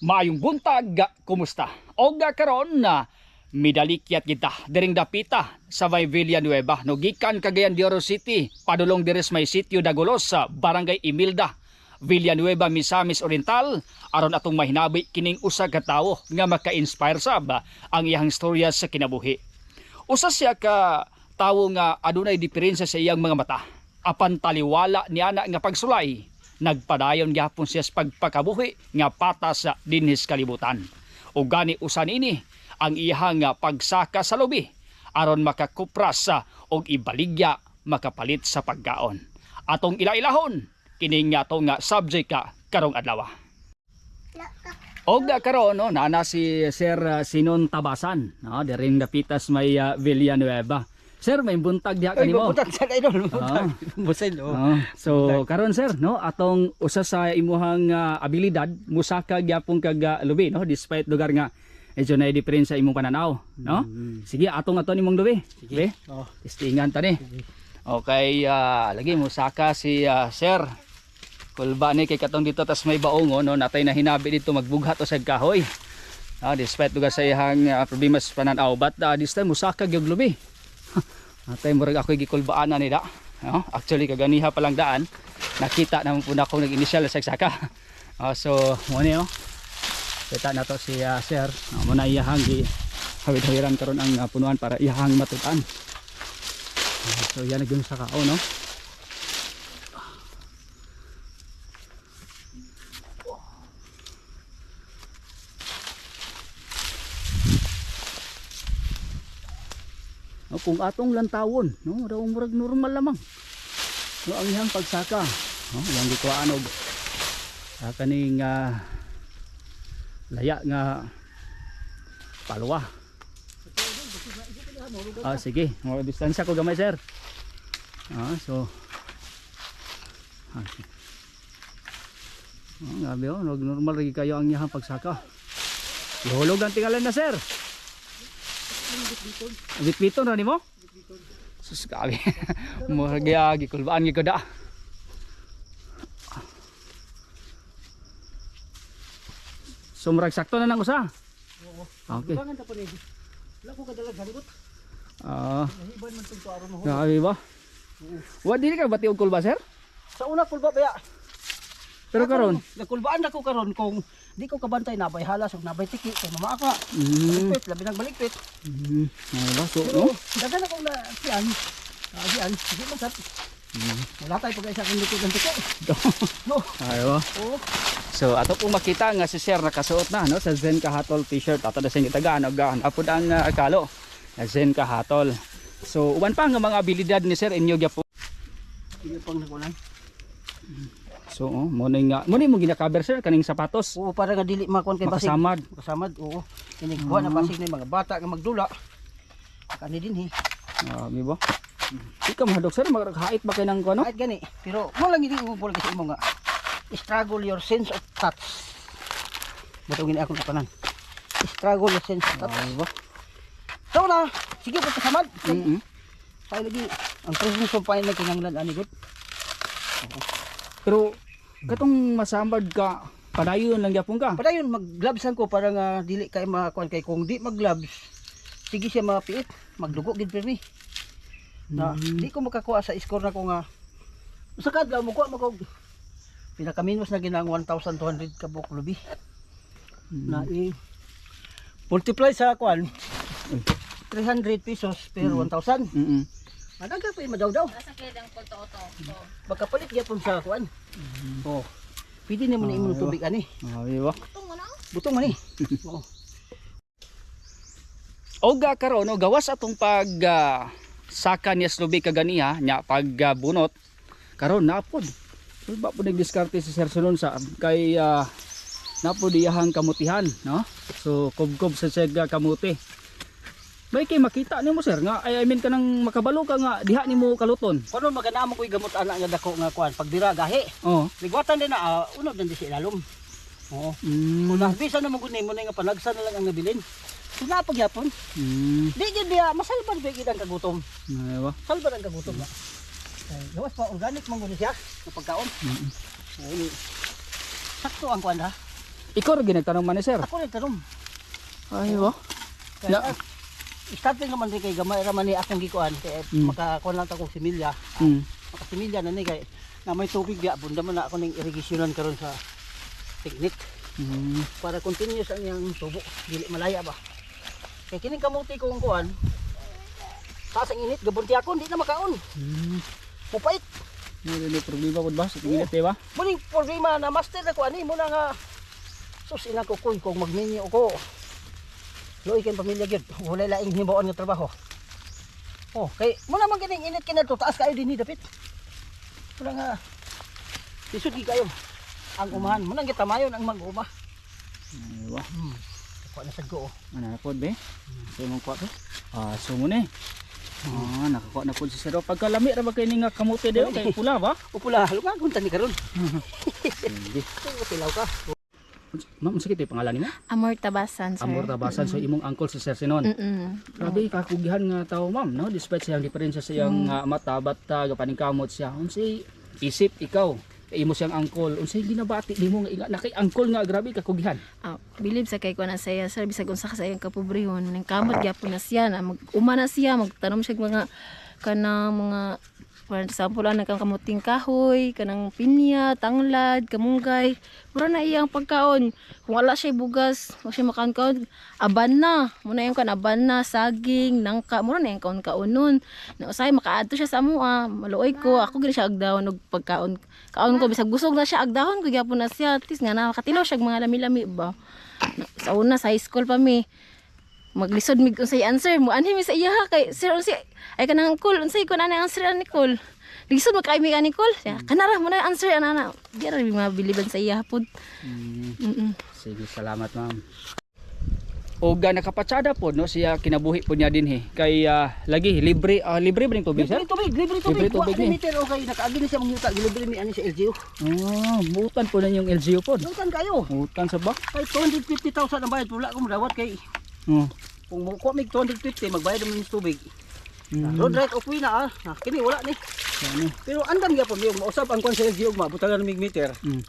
Maayong buntag, kumusta? O ga karon na midalikyat kita diring dapita sa may Villanueva no gikan Cagayan de Oro City padulong diri sa may sitio Dagulos sa Barangay Imilda Villanueva Misamis Oriental aron atong mahinabi kining usa ka tawo nga maka-inspire sab ang iyang storya sa kinabuhi. Usa siya ka tawo nga adunay diferensya sa iyang mga mata. Apan taliwala niya na nga pagsulay, nagpadayon gyapon siya sa pagpakabuhi nga patas sa dinhis kalibutan. O gani usan ini ang iyang pagsaka sa lubi aron makakupras sa og ibaligya makapalit sa pagkaon. Atong ilailahon kining atong nga subject ka karong adlaw. Og karon no nana si Sir Sinon Tabasan no diring dapitas may uh, Villanueva. Sir may buntag diha Ay, kanimo. butang sa idol. Ah. Busin, oh. Oh, so karon sir no atong usa sa imuhang uh, abilidad musaka gyapon kag uh, lubi no despite lugar nga medyo na diferensya imong pananaw no. Sige atong ato nimong lubi. Sige. Oh. Testingan ta ni. Okay, ah, lagi musaka si ah, sir. Kulba ni kay katong dito tas may baong no natay na hinabi dito magbughat o sa kahoy. Ah, despite lugar sa iyang ah, problema sa pananaw but ah, this time musaka gyud lubi. Natay murag ako gikulbaan na ni da. No? Actually kaganiha pa lang daan. Nakita naman po na ako nag-initial sa saka. Ah, so mo ni oh. Kita na to si ah, sir. Uh, mo na iyahang gi hawid-hawiran karon ang ah, punuan para iyahang matudan. Ah, so yan nagyun sa kao no. Kung atong lantawon, no, daw murag normal lamang. No, ang iyang pagsaka, no, yang gikuhaan og uh, kaning ah, laya nga palwa. Ah, sige. Mo distansya ko gamay, sir. Ah, so Ah. Oh, grabe oh, normal lagi kayo ang iyang pagsaka. Ihulog ang tingalan na, sir. Bitbiton ra nimo? Sus grabe. Mo gyagi kulbaan gyud da. Sumrag sakto na nang usa. Oo. Okay. Bangan ta ni. Wala ko kadalag haligot. Ah, Nahiban man tong aron mo. grabe ba? Wa dili ka bati og kulba sir? Sa una kulba baya. Pero karon, nagkulbaan ako karon kung di ko kabantay nabay halas ug nabay tiki kay mama ako. mm, Balikpit, labi nang balikpit. mm, ano ba so Pero no? dagan ako na siyan. Ah, siyan, di man sat. Wala tayo pag isa kang likod ng tiki. No. Ayo. Oo. So ato pong makita nga si Sir nakasuot na no sa Zen Kahatol t-shirt ato na sing itagaan og apod ang uh, akalo. Zen Kahatol. So uban pa nga mga abilidad ni Sir inyo gyapon. Hindi pang nakunan. So oh, mo na nga mo ni mo gina-cover sir kaning sapatos. Oo, para nga dili makuan kay basig. Makasamad. Kasamad, oo. Kini kuha na basig na mga bata nga magdula. Kani din he. Ah, mi ba? Ikaw mahadok sir maghait ba kay nang kuno? Kahit gani, pero mo lang mo pula kasi imo nga struggle your sense of touch. Butungin ako na tanan. Struggle your sense of touch. Ah, mi ba? So na, sige pa kasamad. Mm. Tayo lagi ang presence of pain na kinanglan ani gud. Pero katong masambad ka padayon lang gyapon ka. Padayon mag-glovesan ko para nga dili kay makuan kay kung di mag-gloves. Sige siya mapiit, magdugo gid pirmi. Na di ko makakuha sa score na ko nga sa kadlaw mo kuha mo kog pinakaminus na ginang 1,200 ka buok lubi. na i multiply sa kwan 300 pesos per 1,000 Mm. Madaga pa yung madaw-daw Nasa kedang ko to to. to. bakapalit gyapon sa kwan oh pwede na mo na imong tubig ani Ah, mi ba? Ito mo na. butong man eh oh. Oga karon no gawas atong pag ah, saka niya slubi kaganiha nya pag ah, bunot karon napod. Ba po nagdiskarte si Sir Sulon sa kay uh, napod iyahang kamutihan, no? So kubkob sa siya kamuti. May kay makita nimo sir nga I, I mean kanang makabalo ka nga diha nimo kaluton. kuno magana mo ko'y gamot ana nga dako nga kwan pag dira gahi Oh. ligwatan din na uh, unod din di sa ilalom oo Mm. muna bisa na mo gud mo na nga panagsa na lang ang nabilin sila pag yapon Mm. di gid diya masalban ba gid ang kagutom Ay, ba? salban ang kagutom na Ay, gawas pa organic man gud siya sa pagkaon Mm. Oo. sakto ang kwan ha Ikaw ra ginagtanong man ni sir. Ako rin tanong. Ay wa. Kaya, Na- ah, starting naman rin kay gamay raman ni akong gikuan kay Mm. makakuan lang ta kong similya. Mm. Makasimilya na ni kay na may tubig diya bunda man na ako ning irigasyonan karon sa teknik Mm. para continuous ang iyang tubo dili malaya ba. Kay kining kamuti kong kuan taas ang init gabunti ako di na makaon. Mm. Mupait. Hindi na problema pud ba sa tingin di ba? Muning problema na master na ko ani mo na nga sus ina ko kuy kung magminyo ko. Loy kay pamilya gyud. Wala laing himuon nga trabaho. Oh, kay mo naman kining init kina to taas kayo dinhi dapit. Wala nga Lisod gi kayo. Ang umahan mo nang gitamayon ang mag-uma. Ay wa. Hmm. Kuha na sad ko oh. Ano na pod be? Sa imong kuha be? Ah, sungo ni. Ah, nakakuha na pod si sir. Pagka lami ra ba kay ni nga kamote dayo kay pula ba? Upula, lunga kunta ni karon. Hindi. Tilaw ka. Ma'am, sige tayo pangalan nimo? Amor Tabasan, sir. Amor Tabasan so imong uncle si Sir Sinon. Grabe kakugihan nga tao ma'am no despite sa iyang diferensya sa iyang uh, mata bata gapaning kamot siya unsay isip ikaw imo siyang angkol unsay ginabati nimo nga inga na kay angkol nga grabe kakugihan Ah, believe sa kay ko na saya, sir. Bisag unsa ka sa iyang kapobrehon. Nang kamot gyapon na siya. Na mag, uma na siya. Magtanom siya mga kanang mga for example, ang kang kamuting kahoy, kanang pinya, tanglad, kamunggay. Mura na iyang pagkaon. Kung wala siya bugas, wala siya makaon aban na. Muna yung kan aban na, saging, nangka. Mura na yung kaon-kaon nun. Na usay, makaadto siya sa mua. Maluoy ko. Ako gini siya agdahon og pagkaon. Kaon ko, bisag busog na siya, agdahon ko gyapon na siya. At least nga nakatilaw siya mga lami-lami ba. Sa una, sa high school pa mi maglisod mig unsay answer mo. Anhi mi sa iya ha, kay sir unsay ay kanang cool unsay ko na answer ani cool lisod mo kay mi ani cool siya kanara mo na answer ana na di ra mi mabiliban sa iya pod mm, mm sige salamat ma'am. O ga nakapatsada po no? Siya kinabuhi po niya din he. Kay ah, lagi libre ah, libre ba ning tubig sir? Libre tubig, libre tubig. Libre tubig ni. meter okay, nakaagi na siya mangyuta, gilibre mi ani sa LGU. ah butan po na yung LGU po. Lutan kayo. butan sa ba? Kay 250,000 ang bayad, wala akong dawat kay oh kung mo ko mig 250 magbayad naman ng tubig. mm, Road right off na ah. Na, kini wala ni. ano Pero andam gyapon yung mausap ang kwan sa LGU ma butagan mig meter. mm,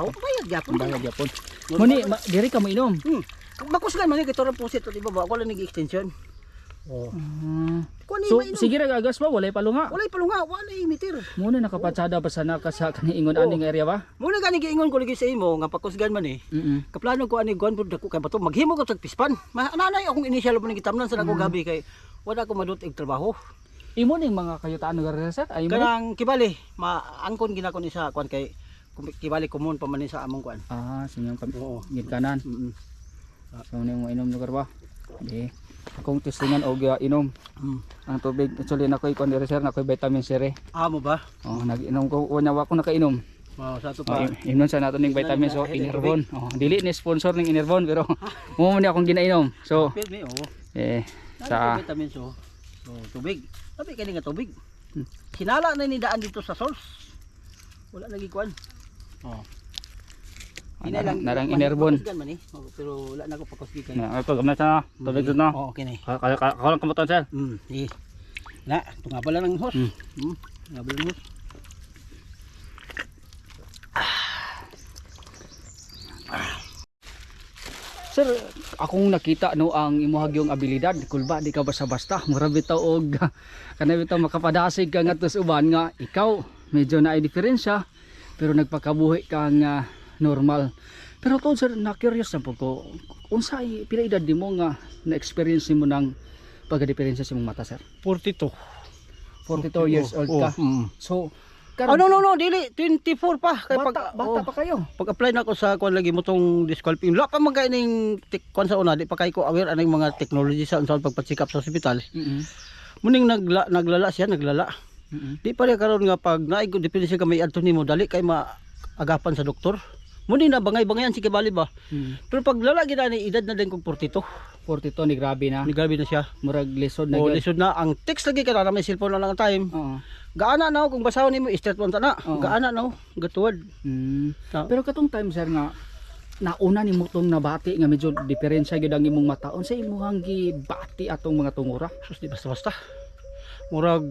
Aw bayad gyapon. bayad yapon muni ma, diri ka mo inom Hmm. Makusgan man kay torang pusit di ba wala nig extension. Oh. ah, Kuan ni so sige ra gagas ba walay palunga Wala palunga, wala meter. Muna nakapatsada pa sana ka sa kaniingon aning area ba? Muna gani giingon ko lagi sa imo nga pakusgan man eh. Mm. Kaplano ko ani gwan pud dako kay bato maghimo ko tag pispan. Ma nanay akong initial mo ni gitamnan sa nako gabi kay wala ko madut og trabaho. Imo ning mga kayutaan nga sir ay mo. Kanang kibali, maangkon gina ko ni sa kwan kay kibali common pa man ni sa among kwan. Ah, sinyong kami. Oo. Gitkanan. Mm. So ning mo inom lugar ba? Di. Akong testingan og uh, inom Mm. ang tubig. Actually na ko'y kon sir na ko'y vitamin C re. Amo ba? Oh, nag-inom ko unya wa ko nakainom. Wow, sa to Oh, pa. im- inom sa nato ning vitamin so Enervon. Oh, dili ni sponsor ning Enervon pero mo man akong ginainom. So Pil mi oh. eh Sa vitamin so. So tubig. Sabi kani nga tubig. Hmm. Sinala na ni daan dito sa source. Wala lagi kwan. Oh. Narang. Oh, Pero wala na ko pakusgi kay. Na ito gamay sa tubig dito na. Oh, okay na. eh. Kaya kaya lang kamutan sir. Mm, eh. Na, tunga pala ng host. Mm. Mm. Tunga pala ng host. Sir, akong nakita no ang imuhag yung abilidad, kulba di ka basta-basta, mura bitaw og kana bitaw makapadasig ka ngadto uban nga ikaw medyo na diferensya pero nagpakabuhi ka nga normal. Pero to sir, na curious na po ko, unsay pila edad nimo nga na experience nimo ng pagka-diferensya sa imong mata sir? 42. 42 years old ka. Mm. So, Oh, no, no, no, dili. 24 pa. Kay bata, pag, bata oh, pa kayo. pag apply na ako sa kuan lagi mo tong disqualifying. Wala pa man kay ning tik- kuan sa una, di pa kay ko aware aning mga technology sa unsa pagpa-check up sa ospital. Mm Muning nagla, naglala siya, naglala. -hmm. Di pa rin karon nga pag naig depende siya ka may adto nimo dali kay maagapan sa doktor. Muning na bangay-bangayan si kibali ba. Mm. Pero pag lala gid ni edad na din kog 42. 42 ni grabe na. Ni grabe na siya. Murag lisod na O gyud. lisod na ang text lagi kay na may cellphone na lang ang time. Oo. Gaana na kung basahon nimo straight one na. Oo. Gaana na gatuwad. Mm. Na, Pero katong time sir nga nauna ni mo tong nabati nga medyo diferensya gyud ang imong mata. Unsa imong gibati atong mga tungura? sus di basta-basta. Murag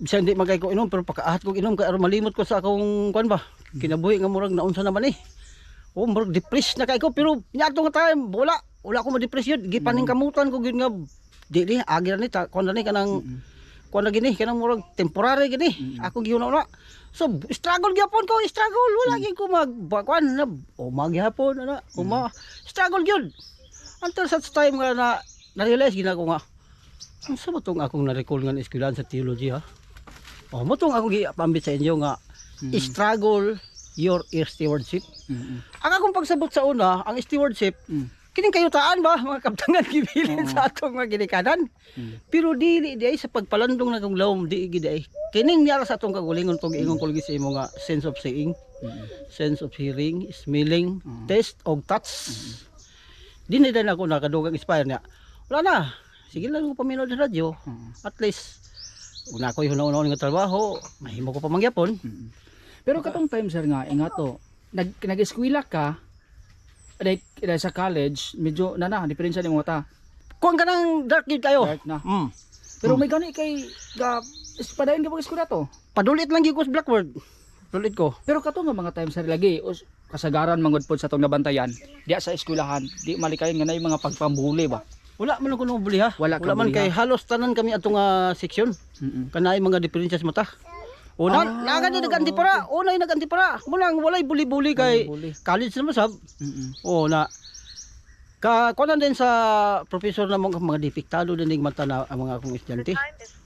bisan di magay ko inom pero pagkaahat ko inom kay aron malimot ko sa akong kuan ba. Kinabuhi nga murag naunsa naman eh. Oh, murag depressed na kay ko pero niadto nga time wala wala ko ma-depress yun. Gipaning kamutan ko gyud nga di di agi ni ta kon na ni kanang kon na gini kanang murag temporary gini. Ako gyud na So struggle gyapon ko, struggle wala gyud ko mag bakwan na umag gyapon ana, uma struggle gyud. Until such time nga na na-realize gina ko nga ang sa ba akong na-recall nga na eskwelahan sa theology ha? Oh, mo tong akong giapambit sa inyo nga struggle your stewardship. Mm-mm. Ang akong pagsabot sa una, ang stewardship, Mm. kining kayutaan ba mga kaptangan gibilin Oo. sa atong mga ginikanan. Mm. Pero dili di ay sa pagpalandong na kong lawom di gid ay. Kining niya sa atong kagulingon tong ingon ko sa imo nga sense of seeing, Mm-mm. sense of hearing, smelling, Oo. taste og touch. Di na din ako nakadugang inspire niya. Wala na. Sige lang ko paminood sa radyo. Oo. At least una ko yung una nga trabaho, mahimo ko pa mangyapon. Mm. Pero katong time sir nga ingato nag nag-eskwela ka like, like sa college medyo na na diferensya ni mo ta Kung ka nang dark gid kayo. dark na Mm. pero may gani kay ga padayon ka pag eskwela to Padulit lang gyud ko sa Blackboard. Padulit ko. pero kato nga mga time sir lagi us, kasagaran mangod pod sa tong nabantayan diya sa eskwelahan di malikayon nga na yung mga pagpambuli ba Wala man ko nung buli ha. Wala Wala man kay halos tanan kami atong uh, section. Mm-mm. Kanay mga diferensya mata. Una, Ah, ah, nagan naganti para. Una naganti para. Mulang walay buli-buli kay Buli. college naman sab. Mm-mm. Oo na ka kunan din sa professor na mga, mga depektado din ning mata na ang mga akong estudyante.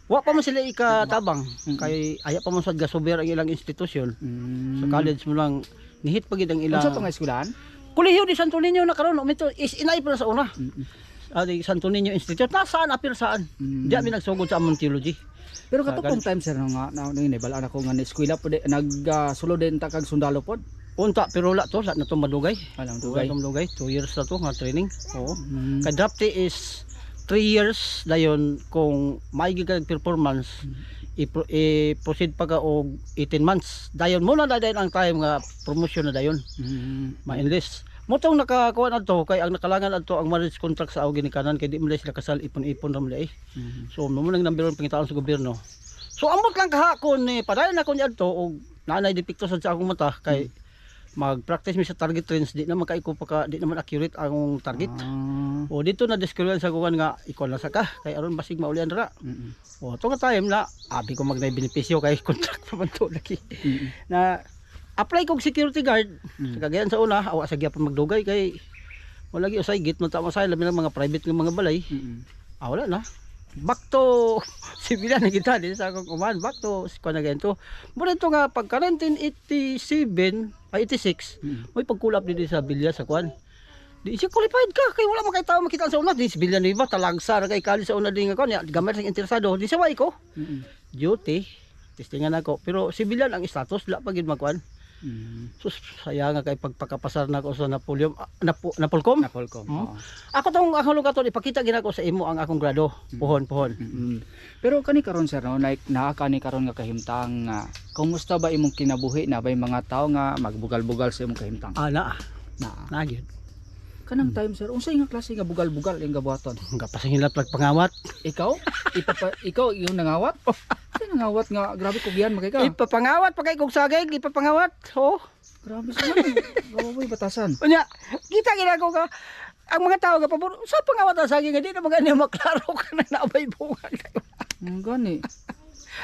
Wa pa man sila ikatabang Mm-mm. kay aya pa man sad gasober ang ilang institusyon. Mm. Sa college mo lang nihit pa gid ang ilang Unsa to nga eskwelahan Kolehiyo di Santo Niño na karon umito is inay pa sa una. Mm-mm. Adi Santo Niño Institute nasaan apil saan? Mm. Di amin nagsugod sa among theology. Pero kato pong time sir nga na ni balaan ako nga na eskwela pod nag uh, sulo din ta kag sundalo pod Unta pero wala to, wala na to madugay. alam Dugay dugay to madugay. 2 years na to nga training. Oo. Mm. Kay drafty is 3 years dayon kung may gigag performance i- i-proceed pa ka og 18 months. Dayon muna na dayon ang time nga promotion na dayon. Mm. Ma-enlist. Mo tong nakakuha na to kay ang nakalangan adto ang marriage contract sa awgi ni kanan kay di mo sila kasal ipon-ipon ra mo eh. Mm. So mo nang number 1 pangitaon sa gobyerno. So amot lang kahakon ni padayon ako niya adto og nanay depikto sa akong mata kay mag-practice mi sa target range di na makaiko pa ka di naman accurate ang target. Ah. O dito na describe sa kuwan nga ikaw na sa ka kay aron basig maulian ra. Mm. O to nga time na abi ko magnay benepisyo kay contract pa man to lagi. Mm. Na apply kog security guard Mm. sa kagayan sa una awa sa gyapon magdugay kay wala gi usay git mo tama sa labi ng mga private nga mga balay. Mm. Ah, wala na. Back to sibilan na kita din sa akong kuman. Back to si kuan again to. Muna ito nga pagka 1987 ay 86 Mm. may pagkulap din sa bilya sa kuan. Di siya qualified ka kay wala man kay tao makita sa una di si bilya ni ba talagsa ra kay kali sa una din nga kuan ya gamay sa interesado di sa way ko. Mm. Duty testingan ako pero sibilyan ang status wala pa gid magkuan. Mm. Sus saya nga kay pagpakapasar na ako sa Napoleon ah, Napo, Napolcom. Napolcom. Hmm? oo. Ako tong akong lugar to ipakita gid ako sa imo ang akong grado. Puhon puhon. Mm. Pero kani karon sir no like naa kani karon nga kahimtang nga kumusta ba imong kinabuhi na bay mga tao nga magbugal-bugal sa imong kahimtang? Ana, Na. na gyud. Kanang time sir, unsay nga klase nga bugal-bugal yung gabuhaton? Nga pasangilap lag pangawat. Ikaw? Ipapa, ikaw yung nangawat? Ay nangawat nga grabe ko biyan magay ka. Ipapangawat pa kay kog sagay, ipapangawat. Oh. Grabe sa man. Grabe batasan. Unya, kita ako ka ang mga tao nga pabor sa pangawat ang sagay nga di na magani maklaro ka na naabay bunga. Ang gani.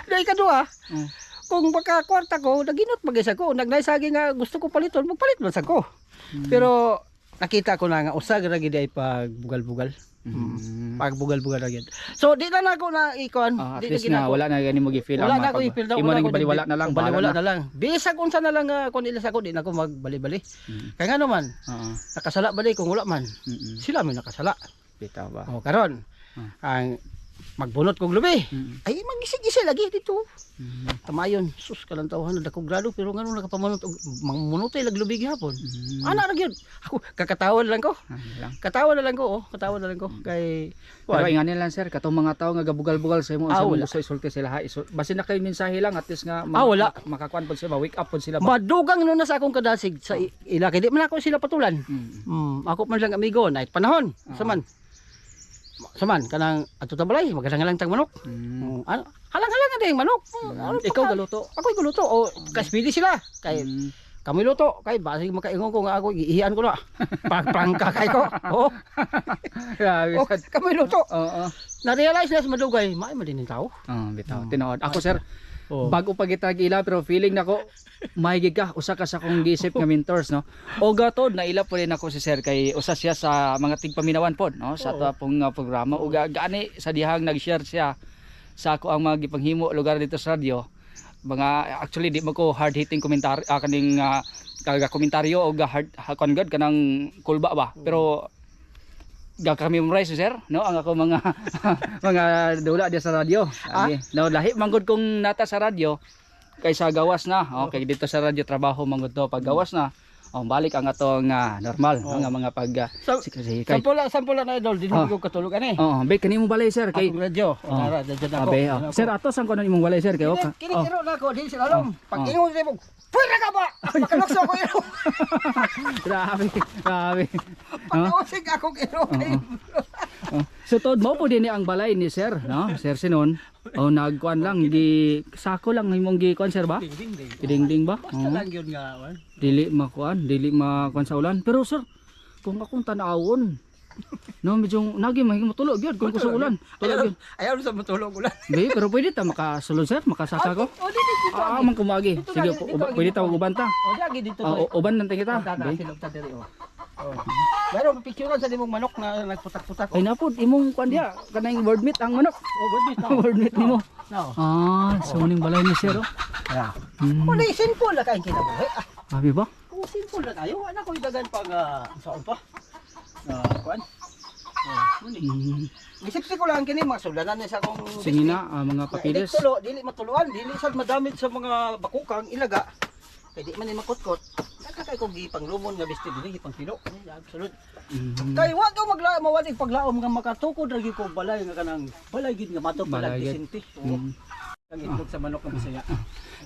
Dai kadua. Oh. Kung baka kwarta ko, naginot magis ako. Nagnay sagay nga gusto ko paliton, magpalit man sa ko. Mm. Pero nakita ko na nga usag ra gid ay pagbugal-bugal. Mm. Pagbugal-bugal ra gid. So di na nako na ikon. Ah, at di na least na ako- wala na gani mo gi-feel wala ang na pag- i-feel na Imo nang ko baliwala na lang. baliwala na lang bisag unsa na lang uh, kun ilas ako di na ako magbali-bali Mm. kaya nga naman Oo. nakasala ba di kung wala man Mm. sila may nakasala Bitaw ba? o karon Ah. ang magbunot kog lubi Mm. ay magisig-isig lagi dito Mm. tamayon sus kalantawahan na dako grado pero ngano nakapamanot og mangmunot ay laglubi gihapon Mm. ana ra gyud ako kakatawa na lang ko Ah, lang. katawa na lang ko oh katawa na lang ko kay Pero inganin lang sir, katong mga tao nga gabugal-bugal sa imo, Ah, sa wala. gusto isulti sila ha. Isul basin na kayo mensahe lang at least nga Ah, wala. makakuan pod sila, wake up pod sila. ba? madugang no na sa akong kadasig sa i- ila kay di man ako sila patulan Mm. Hmm, ako man lang amigo, night panahon. Ah. Saman. Saman kanang ato ta balay, magalang lang tag manok. Mm. Ano, halang-halang na yung manok. Hmm, ano Ikaw ka- galuto. Ako guluto o kaspili sila. Kay Mm. kami luto kay basig makaingon ko nga ako iihan ko na. Pagprangka kay ko. Oh, Grabe oh kami luto. Oo. Na-realize na sa madugay, may madinin tao. Oh, bitaw. Tinuod. Ako sir, Oh. bago pa kita ila pero feeling nako mahigig ka. Usa ka sa akong gisip nga mentors no? O gatod na ila po rin ako si sir kay usa siya sa mga tigpaminawan pod no? Sa ato pong uh, programa. Ug ga- gani sa dihang nag-share siya sa ako ang mga gipanghimo lugar dito sa radyo. Mga actually di mo ko hard hitting komentar ah, kaning uh, kaga komentaryo o hard hakon god kanang kulba ba? Pero ga kami memorize sir no ang ako mga mga dula dia sa radyo Ah? Agi. no lahi manggod kong nata sa radyo kaysa gawas na okay dito sa radyo trabaho manggod to pag gawas na oh, balik ang atong ah, normal Oh. ang mga pag uh, So, sige sige kay sample lang, sample lang na idol, din Oh. ko katulog ani. oh be kanimo balay sir kay Akong radyo. Oh. Nara, dadyan ako. abe Dadyan oh. ako. sir ato sang kuno imong balay sir kay Kini, okay kini oh. iro na ako, di sila alam. Oh. Pag Oh. ingon sila mo, pwera ka ba? Makalokso ko iro. grabe grabe no? Pag-ausig akong iro kay Oh. So tod mo po din ang balay ni sir, no? Sir Sinon. O nagkuan lang gi sako lang imong gi kuan sir ba? ding ding ding. Kidingding ba? Basta lang yun nga. wan. Dili makuan, dili makuan sa ulan. Pero sir, kung akong tanawon, no medyo nagi mahigit matulog gyud kung kusa ulan. Tulog gyud. Ayaw sa matulog ulan. Be, pero pwede ta makasulod sir, makasaka ko. O, di dito. Ah, man kumagi. Sige, pwede ta lagi. uban ta. O, lagi dito. Ah, uban lang ta kita. Ta diri, oh. Oh. Meron picture sa dimong manok na nagputak-putak. Ay napod imong kuan dia kanang word meat ang manok. Oh, bird meat na. word meat nimo. No. Ah, so ning balay ni sir. oh. Yeah. Hmm. Wala, simple lang kayo kinabuhi. Ah, Abi ba? kung simple lang kayo, wala ko idagan pag uh, saan pa. Ah, kuan. Oh, muni. Hmm. Isip ko lang kini mga sulanan sa akong Sige na, ah, mga Dili papilis. tulo, dili matuluan, dili sad madamit sa mga bakukang ilaga. Kay di man ni makutkot. Nakakay ko gi panglumon nga bisti dili gi pangtilo. Ani absolute. Mhm. Kay wa ko magla mawadig paglaom nga makatukod ra gi ko balay nga kanang balay gid nga mato pala. Oo. Mhm. Ang itlog sa manok nga Bisaya.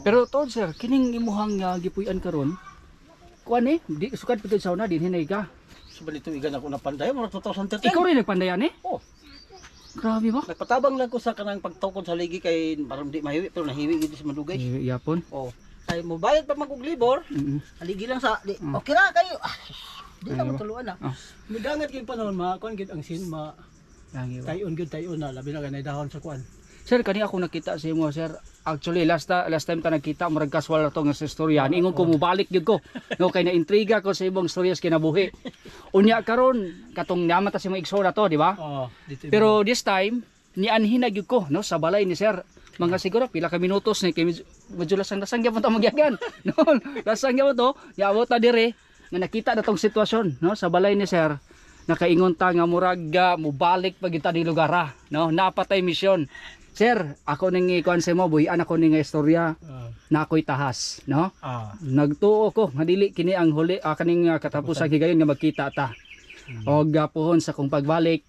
Pero tol sir, kining imuhang uh, gipuy-an karon. Kuan eh, di sukad pud sa una din hinay ka. Subalit tuigan ako na panday mo 2013. Ikaw rin nagpandayan eh? Oh. Grabe ba? Nagpatabang lang ko sa kanang pagtukod sa ligi kay maram di mahiwi pero nahiwi gid sa madugay. Eh, Yapon. Oh. Kay mo bayad pa magug libor, Mhm. haligi lang sa di, Mm. okay ra kayo. Ah, di na matuluan na. Ah. Midangat kay panahon ma kuan gid ang sin ma ba? tayon gid tayon na labi na ganay dahon sa kuan. Sir, kani ako nakita sa imo sir. Actually last ta, last time ta nagkita murag casual to nga sa istorya. Ingon ko mubalik gyud ko. No kay na intriga ko sa ibong storyas kinabuhi. Unya karon katong naman ta si mga igsora to, di ba? Oh. Pero this time, ni anhin na gyud ko no sa balay ni sir. Mga siguro pila ka minutos ni kay medyo, medyo lasang-lasang gyapon ta magyagan. No, lasang gyapon to. Yaabot ta dire nga nakita na tong sitwasyon no sa balay ni sir. Nakaingon ta nga murag uh, mubalik pag kita di lugar ah, no napatay misyon. Sir, ako ning ikuan sa mo buhian ako ning istorya Ah. na ako'y tahas, no? ah. Nagtuo ko nga dili kini ang huli ah, kaning uh, katapusan higayon nga magkita ta. Og uh, puhon sa kong pagbalik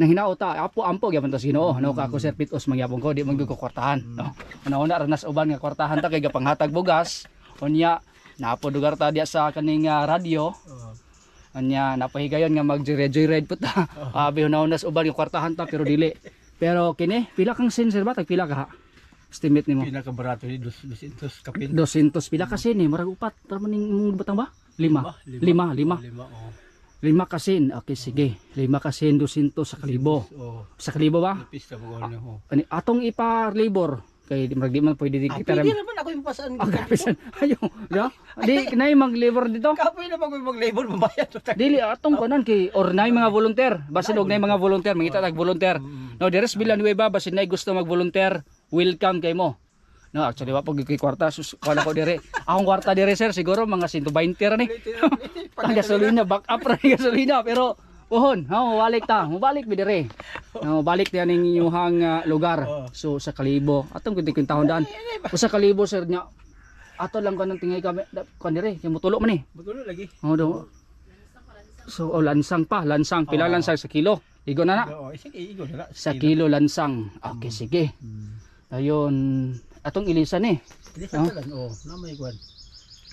nang hinaot ta apo ampo gyapon ta Ginoo. No ka ako sir pitos mangyapon ko di man gyud ko kwartahan no una-una ranas uban nga kwartahan ta kay gapanghatag bugas. Unya napo dugar ta diya sa kaning uh, radyo. Oh. unya napahigayon nga mag joyride put ta abi una-unas uban nga kwartahan ta pero dili. Pero kini pila kang sin sir ba tag pila ka ha? estimate nimo. Pinakabarato ni dos dos kapin. 200 pila ka sin eh. Murag upat tara man ning butang ba? Lima lima. Lima Lima. Oh. Lima kasin okay sige lima kasin 200 sa kalibo Oh. sa kalibo ba Pista mo ko oh. ani atong ipa-labor kay di marag di man pwede di Ah, kita pwede naman ako yung pasaan. Ang kapisan. Ayo, no? Di nay mag-labor dito. Kapoy ko yung mag-labor, mabayad. Dili atong kunan kay or nay mga volunteer. Basin og nay mga volunteer, mangita tag volunteer. No, deres Villanueva basin nay gusto mag-volunteer, welcome kay mo. No, actually wa pag kay kwarta sus wala ko dire. Akong kwarta dire sir siguro mga 120 ra ni. Ang gasolina back up ra ni gasolina pero Pohon, ha, mabalik ta, mabalik mi dire. No, balik diyan ning inyong uh, lugar. Oo. So sa Kalibo, atong kunti kwintahon daan. O sa Kalibo sir nya ato lang kanang tingay kami kan dire, yung mutulo man eh. Magulo lagi. Oh, do. So oh, lansang pa, lansang pila Oo. lansang sa kilo. Igo na na. Oo, sige, igo na. Sa kilo lansang. Okay, sige. Ayun, atong ilisan eh. Hindi sa talan. Oh, na may kuan.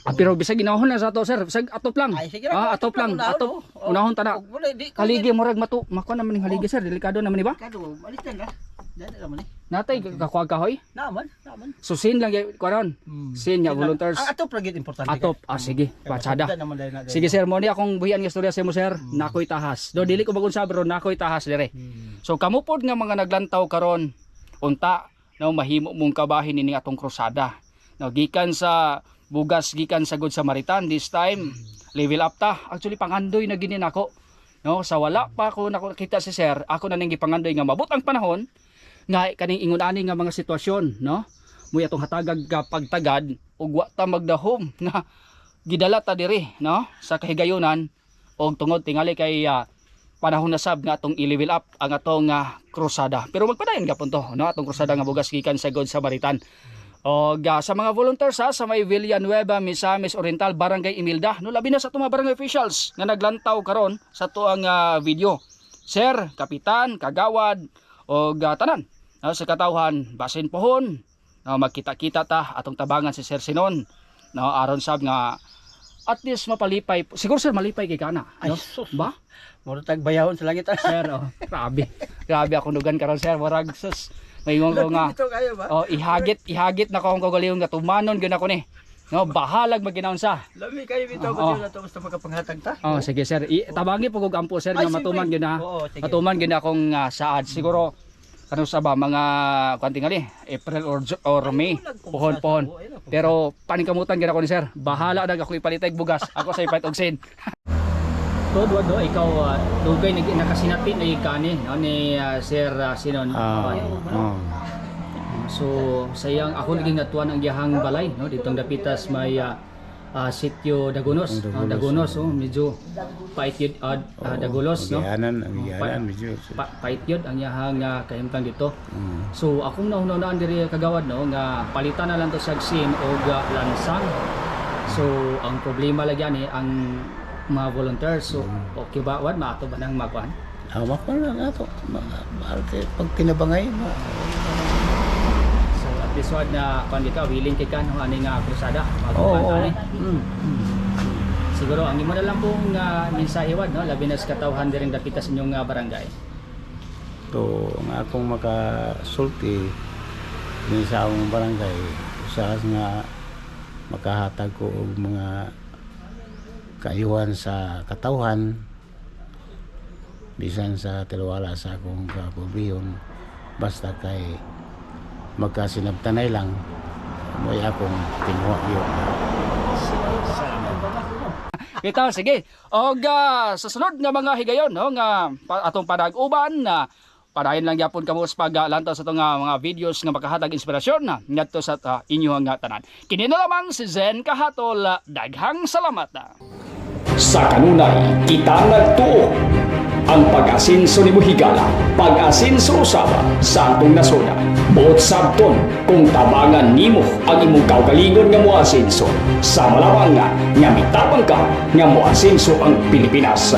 Ah, pero bisag ginahon na sa ato sir, bisag atop lang. Ay, sige Ah, atop lang, atop. Unahon ta na. Wala, di ko. Haligi murag matu, mako naman ning haligi sir, delikado naman ni ba? Kado, alis na lang. Dada naman eh. Natay kakuha kahoy. Naman, naman. So sin lang gyud kuan Sin nga volunteers. Ang atop lagi importante. Atop. Ah sige, dahil na- Sige sir, mo ni akong buhian nga storya sa mo sir. Nakoy tahas. Do dili ko bagon sa bro, nakoy tahas dire. Hmm. So kamo pod nga mga naglantaw karon unta no mahimo mong kabahin ini atong krusada. No gikan sa bugas gikan sa Good Samaritan this time level up ta. Actually pangandoy na gini nako. No, sa wala pa ako nakita si sir, ako na ning gipangandoy nga mabot ang panahon nga kaning ingon ani nga mga sitwasyon, no? Muy atong hatagag pagtagad ug wa ta magdahom nga gidala ta diri, no? Sa kahigayunan og tungod tingali kay ah, panahon na sab nga atong i-level up ang atong ah, krusada. Pero magpadayon gapon to, no? Atong krusada nga bugas gikan sa God Samaritan. O ga sa mga volunteers ha, sa may Villanueva, Misamis Oriental, Barangay Imilda, no labi na sa itong mga barangay officials nga naglantaw karon sa tuang ah, video. Sir, kapitan, kagawad o ga tanan no, sa katawhan basin pohon no, magkita-kita ta atong tabangan si Sir Sinon no aron sab nga at least mapalipay siguro sir malipay kay kana Ay, no? sus. ba? Muro tag bayahon sa langit. sir oh, grabe. Grabe ako nugan karon sir. Warag sus. Mayon ko nga oh ihagit ihagit na ko ang kagaliyon nga tumanon gyud ako ni. No bahalag maginaon sa. Lami kayo bitaw ko na to basta magkapanghatag ta. oh sige sir. I, tabangi po kog ampo sir Ay, nga matuman gyud na Oo, matuman gyud akong ah, saad. Siguro ano sa ba mga kwanting ali April or or May. pohon pohon. pero paningkamutan gyud ako ni sir. Bahala na ako ipalitay bugas. Ako sa ipait og sin Todo do ikaw uh, dugay nag nakasinapit na ikani no ni ah, Sir ah, Sinon. Ah, oh. So sayang ako naging natuan ang gihang balay no ditong dapitas may ah, ah, sitio Dagonos. Ah, Dagonos oh, medyo pait yun ah, ah, Dagolos no. Ang gianan pa- medyo. Pa, pait yun ang yahang uh, kahimtang dito. Mm. So akong naunaan diri kagawad no nga palitan na lang to sa sin o lansang. So ang problema lagi ani ang mga volunteers. So okay ba wad maato ba nang magkuhan? Hawak ko lang ato. Pag kinabangay mo. Wad na kan ka willing kay kan no ani nga krusada Oo. magkuhan ani. Mm. Siguro ang imo na lang pong uh, mensahe wad no labi na sa katawhan diring dapitas inyong ah, barangay. To ang akong makasulti din sa akong barangay usas nga makahatag ko og mga kaayuhan sa katawhan bisan sa tilwala sa akong kapobrehon basta kay magkasinabtanay lang mo'y akong tinwa yun Ito, sige. O uh, sa sunod nga mga higayon, no, nga pa, atong panag-uban na padayon lang yapon kamo sa paglantaw sa itong nga mga videos nga makahatag inspirasyon na ngadto sa uh, inyo nga tanan. Kini na lamang si Zen Kahatol, daghang salamat. Sa kanunay, kita nagtuo ang pag-asinso ni Muhigala, pag-asinso usaba sa atong nasona. Buot sabton kung tabangan nimo ang imong kaugalingon nga moasinso. Sa malawang nga, nga mitapang ka nga moasinso ang Pilipinas.